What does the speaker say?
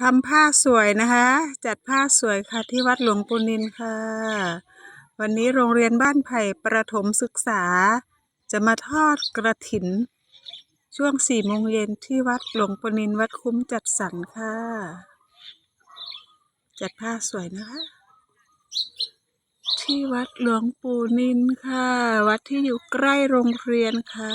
ทำผ้าสวยนะคะ จัดผ้าสวยค่ะที่วัดหลวงปู่นินค่ะ วันนี้โรงเรียนบ้านไผ่ประถมศึกษา จะมาทอดกระถิน ช่วงสี่โมงเย็นที่วัดหลวงปู่นินวัดคุ้มจัดสรรค่ะ จัดผ้าสวยนะคะ ที่วัดหลวงปู่นินค่ะ วัดที่อยู่ใกล้โรงเรียนค่ะ